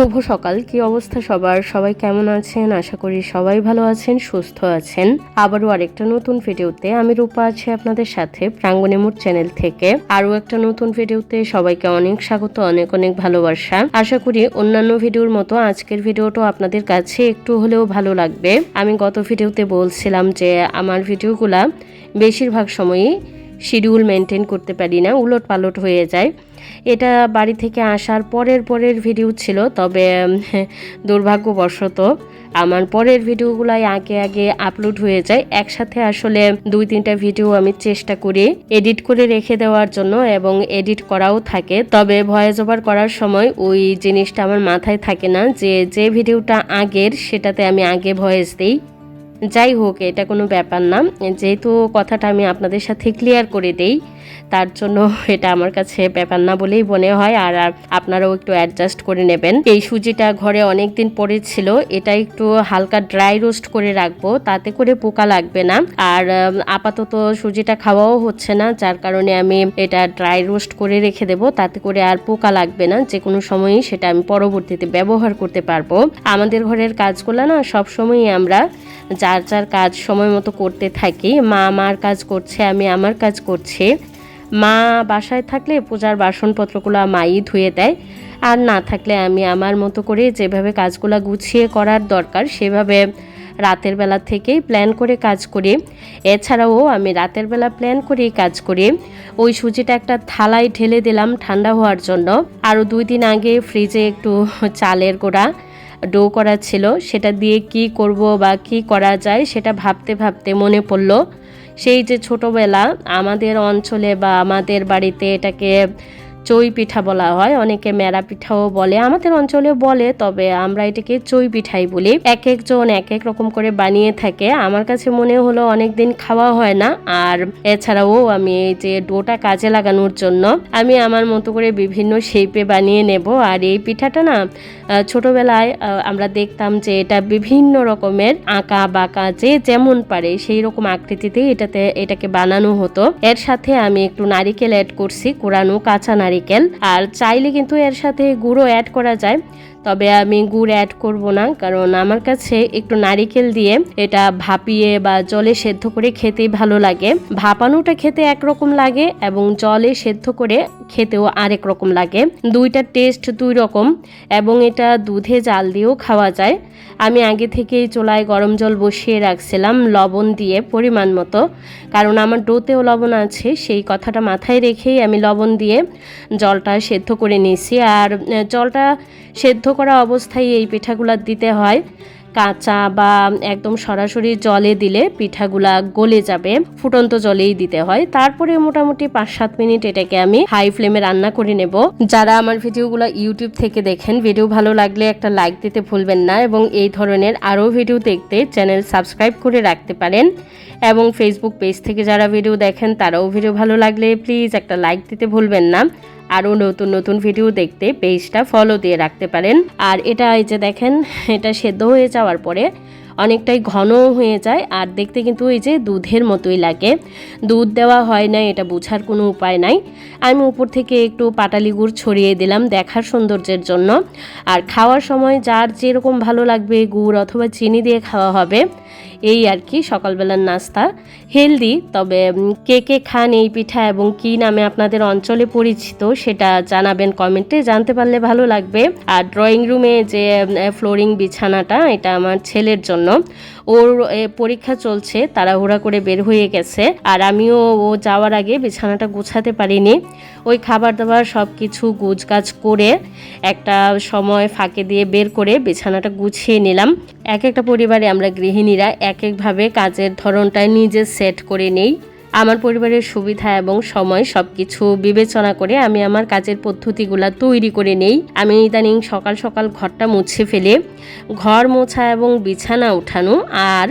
শুভ সকাল, কি অবস্থা সবার? সবাই কেমন আছেন? আশা করি সবাই ভালো আছেন, সুস্থ আছেন। আবারও আরেকটা নতুন ভিডিওতে আমি রূপা আছি আপনাদের সাথে প্রাঙ্গণেমুর চ্যানেল থেকে। আরও একটা নতুন ভিডিওতে সবাইকে অনেক স্বাগত, অনেক অনেক ভালোবাসা। আশা করি অন্যান্য ভিডিওর মতো আজকের ভিডিওটাও আপনাদের কাছে একটু হলেও ভালো লাগবে। আমি গত ভিডিওতে বলছিলাম যে আমার ভিডিওগুলা বেশিরভাগ সময়ই শিডিউল মেনটেন করতে পারি না উলট পালট হয়ে যায়। এটা বাড়ি থেকে আসার পরের পরের ভিডিও ছিল, তবে দুর্ভাগ্যবশত আমার পরের ভিডিওগুলাই আগে আগে আপলোড হয়ে যায়। একসাথে আসলে দুই তিনটা ভিডিও আমি চেষ্টা করি এডিট করে রেখে দেওয়ার জন্য এবং এডিট করাও থাকে। তবে ভয়েস ওভার করার সময় ওই জিনিসটা আমার মাথায় থাকে না যে যে ভিডিওটা আগের সেটাতে আমি আগে ভয়েস দিই। যাই হোক, এটা কোনো ব্যাপার না। যেহেতু কথাটা আমি আপনাদের সাথে ক্লিয়ার করে দেই তার জন্য এটা আমার কাছে ব্যাপার না বলেই মনে হয়, আর আপনারাও একটু অ্যাডজাস্ট করে নেবেন। এই সুজিটা ঘরে অনেক দিন পরে ছিল, এটা একটু হালকা ড্রাই রোস্ট করে রাখব, তাতে করে পোকা লাগবে না। আর আপাতত সুজিটা খাওয়াও হচ্ছে না, যার কারণে আমি এটা ড্রাই রোস্ট করে রেখে দেবো, তাতে করে আর পোকা লাগবে না যে কোনো সময়ই সেটা আমি পরবর্তীতে ব্যবহার করতে পারব। আমাদের ঘরের কাজগুলো না সব সময়ই আমরা যার যার কাজ সময় মতো করতে থাকি, মা আমার কাজ করছে, আমি আমার কাজ করছি। মা বাসায় থাকলে পূজার বাসনপত্রগুলো মাই ধুয়ে দেয়। আর না থাকলে আমি আমার মতো করে যেভাবে কাজগুলো গুছিয়ে করার দরকার, সেভাবে রাতের বেলা থেকেই প্ল্যান করে কাজ করি। এছাড়াও আমি রাতের বেলা প্ল্যান করেই কাজ করি। ওই সুজিটা একটা থালায় ঢেলে দিলাম ঠান্ডা হওয়ার জন্য। আরও দুই দিন আগে ফ্রিজে একটু চালের গোড়া ডো করা ছিল। সেটা দিয়ে কি করব বা কি করা যায় সেটা ভাবতে ভাবতে মনে পড়ল। সেই যে ছোটোবেলা আমাদের অঞ্চলে বা আমাদের বাড়িতে এটাকে চই পিঠা বলা হয়। অনেকে মেরা পিঠাও বলে, আমাদের অঞ্চলেও বলে, তবে আমরা এটাকে চই পিঠাই বলি। এক একজন এক এক রকম করে বানিয়ে থাকে। আমার কাছে মনে হলো অনেক দিন খাওয়া হয় না। আর এছাড়াও আমি এই যে ডোটা কাজে লাগানোর জন্য, আমি আমার মতো করে বিভিন্ন শেপে বানিয়ে নেব। আর এই পিঠাটা না ছোটবেলায় আমরা দেখতাম যে এটা বিভিন্ন রকমের আঁকা বাঁকা যে যেমন পারে সেই রকম আকৃতিতে এটাতে, এটাকে বানানো হতো। এর সাথে আমি একটু নারিকেল অ্যাড করছি, কোরানো কাঁচা নারিকেল। আর চাইলে কিন্তু এর সাথে গুঁড়ো অ্যাড করা যায়। তবে আমি গুড় অ্যাড করব না, কারণ আমার কাছে একটু নারিকেল দিয়ে এটা ভাপিয়ে বা জলে সেদ্ধ করে খেতেই ভালো লাগে। ভাপানোটা খেতে একরকম লাগে এবং জলে সেদ্ধ করে খেতেও আরেক রকম লাগে। দুইটা টেস্ট দুই রকম এবং এটা দুধে জাল দিয়েও খাওয়া যায়। আমি আগে থেকেই চোলায় গরম জল বসিয়ে রাখছিলাম লবণ দিয়ে পরিমাণ মতো, কারণ আমার ডোতেও লবণ আছে, সেই কথাটা মাথায় রেখেই আমি লবণ দিয়ে জলটা সেদ্ধ করে নিয়েছি। আর জলটা সেদ্ধ করা অবস্থায় এই পিঠাগুলা দিতে হয়। কাঁচা বা একদম সরাসরি জলে দিলে পিঠাগুলা গলে যাবে, ফুটন্ত জলেই দিতে হয়। তারপরে মোটামুটি পাঁচ সাত মিনিট এটাকে আমি হাই ফ্লেমে রান্না করে নেব। যারা আমার ভিডিওগুলো ইউটিউব থেকে দেখেন, ভিডিও ভালো লাগলে একটা লাইক দিতে ভুলবেন না এবং এই ধরনের আরও ভিডিও দেখতে চ্যানেল সাবস্ক্রাইব করে রাখতে পারেন এবং ফেসবুক পেজ থেকে যারা ভিডিও দেখেন, তারাও ভিডিও ভালো লাগলে প্লিজ একটা লাইক দিতে ভুলবেন না। আরও নতুন নতুন ভিডিও দেখতে পেজটা ফলো দিয়ে রাখতে পারেন। আর এটা এই যে দেখেন, এটা সেদ্ধ হয়ে যাওয়ার পরে অনেকটাই ঘন হয়ে যায় আর দেখতে কিন্তু এই যে দুধের মতোই লাগে। দুধ দেওয়া হয় না এটা বোঝার কোনো উপায় নাই। আমি উপর থেকে একটু পাটালি গুড় ছড়িয়ে দিলাম দেখার সৌন্দর্যের জন্য। আর খাওয়ার সময় যার যেরকম ভালো লাগবে গুড় অথবা চিনি দিয়ে খাওয়া হবে, এই আর কি সকালবেলার নাস্তা। হেলদি, তবে কে কে খান এই পিঠা এবং কি নামে আপনাদের অঞ্চলে পরিচিত সেটা জানাবেন কমেন্টে, জানতে পারলে ভালো লাগবে। আর ড্রয়িং রুমে যে ফ্লোরিং বিছানাটা, এটা আমার ছেলের জন্য ওর এ, পরীক্ষা চলছে তাড়াহুড়া করে বের হয়ে গেছে। আর আমিও ও যাওয়ার আগে বিছানাটা গুছাতে পারিনি। ওই খাবার দাবার সব কিছু গুছগাছ করে একটা সময় ফাঁকে দিয়ে বের করে বিছানাটা গুছিয়ে নিলাম। এক একটা পরিবারে আমরা গৃহিণীরা এক একভাবে কাজের ধরনটা নিজে সেট করে নেই। আমার পরিবারের সুবিধা এবং সময় সব কিছু বিবেচনা করে আমি আমার কাজের পদ্ধতিগুলা তৈরি করে নেই। আমি ইদানিং সকাল সকাল ঘরটা মুছে ফেলে, ঘর মোছা এবং বিছানা উঠানো আর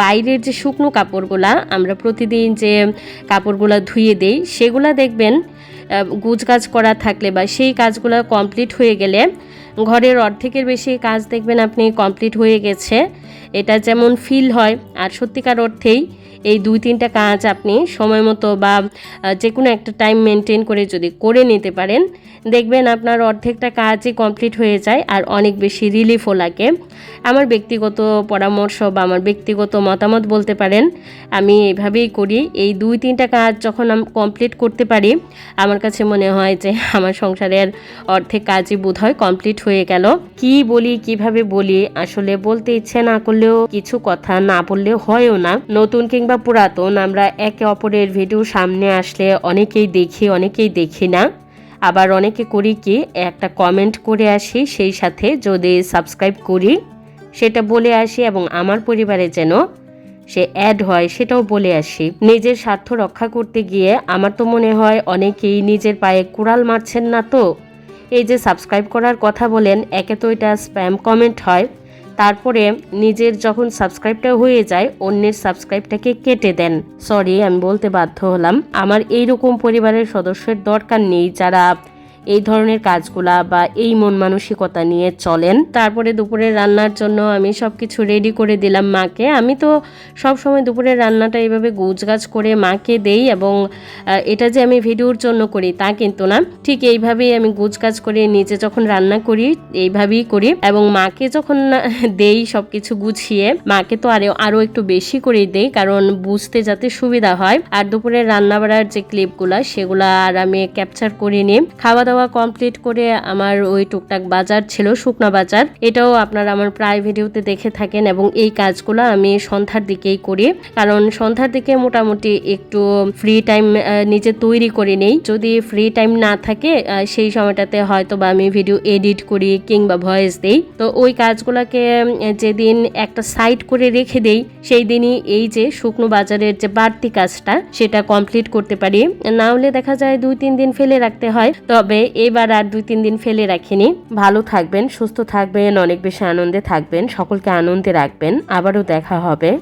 বাইরের যে শুকনো কাপড়গুলা আমরা প্রতিদিন যে কাপড়গুলা ধুয়ে দেই, সেগুলা দেখবেন গুজগাছ করা থাকলে বা সেই কাজগুলো কমপ্লিট হয়ে গেলে ঘরের অর্ধেকের বেশি কাজ দেখবেন আপনি কমপ্লিট হয়ে গেছে। এটা যেমন ফিল হয়, আর সত্যিকার অর্থেই এই দুই তিনটা কাজ আপনি সময় মতো বা যে কোনো একটা টাইম মেনটেন করে যদি করে নিতে পারেন, দেখবেন আপনার অর্ধেকটা কাজই কমপ্লিট হয়ে যায় আর অনেক বেশি রিলিফও লাগে। আমার ব্যক্তিগত পরামর্শ বা আমার ব্যক্তিগত মতামত বলতে পারেন, আমি এইভাবেই করি। এই দুই তিনটা কাজ যখন আমি কমপ্লিট করতে পারি, আমার কাছে মনে হয় যে আমার সংসারের অর্ধেক কাজই বোধ হয় কমপ্লিট হয়ে গেল। কি বলি, কীভাবে বলি, আসলে বলতে ইচ্ছে না করলেও কিছু কথা না বললেও হয়ও না। নতুন কিংবা পুরাতন আমরা একে অপরের ভিডিও সামনে আসলে অনেকেই দেখি অনেকেই দেখি না। আবার অনেকে করি কি, একটা কমেন্ট করে আসি, সেই সাথে যদি সাবস্ক্রাইব করি, সেটা বলে আসি এবং আমার পরিবারে যেন সে অ্যাড হয়, সেটাও বলে আসি। নিজের স্বার্থ রক্ষা করতে গিয়ে আমার তো মনে হয় অনেকেই নিজের পায়ে কুড়াল মারছেন না তো। এই যে সাবস্ক্রাইব করার কথা বলেন, একে তো এটা স্প্যাম কমেন্ট হয়। তারপরে নিজের যখন সাবস্ক্রাইবটা হয়ে যায়, অন্যের সাবস্ক্রাইবটাকে কেটে দেন। সরি আমি বলতে বাধ্য হলাম। আমার এইরকম পরিবারের সদস্যের দরকার নেই যারা এই ধরনের কাজগুলা বা এই মন মানসিকতা নিয়ে চলেন। তারপরে দুপুরের রান্নার জন্য আমি সব কিছু রেডি করে দিলাম মাকে। আমি তো সব সময় দুপুরের রান্নাটা এইভাবে গোছগাছ করে মাকে দেই এবং এটা যে আমি ভিডিওর জন্য করি তা কিন্তু না। ঠিক এইভাবেই আমি গোছগাছ করে নিজে যখন রান্না করি, এইভাবেই করি এবং মাকে যখন দেই সব কিছু গুছিয়ে, মাকে তো আরও আরও একটু বেশি করেই দেই কারণ বুঝতে যাতে সুবিধা হয়। আর দুপুরের রান্না বাড়ার যে ক্লিপগুলা সেগুলা আর আমি ক্যাপচার করে নিই। খাওয়া দাওয়া কমপ্লিট করে আমার ওই টুকটাক বাজার ছিল, শুকনা বাজার। এটাও আপনারা আমার প্রায় ভিডিওতে দেখে থাকেন এবং এই কাজগুলো আমি সন্ধ্যার দিকেই করি। কারণ সন্ধ্যার দিকে মোটামুটি একটু ফ্রি টাইম নিজে তৈরি করে নেই। যদি ফ্রি টাইম না থাকে সেই সময়টাতে হয়তো বা আমি ভিডিও এডিট করি কিংবা ভয়েস দেই। তো ওই কাজগুলোকে যেদিন একটা সাইড করে রেখে দেই, সেই দিনই এই যে শুকনো বাজারের যে বাড়তি কাজটা, সেটা কমপ্লিট করতে পারি। না হলে দেখা যায় দুই, তিন দিন ফেলে রাখতে হয়। তবে এবার আর দুই, তিন দিন ফেলে রাখিনি। ভালো থাকবেন, সুস্থ থাকবেন, অনেক বেশি আনন্দে থাকবেন। সকলকে আনন্দে রাখবেন। আবারও দেখা হবে।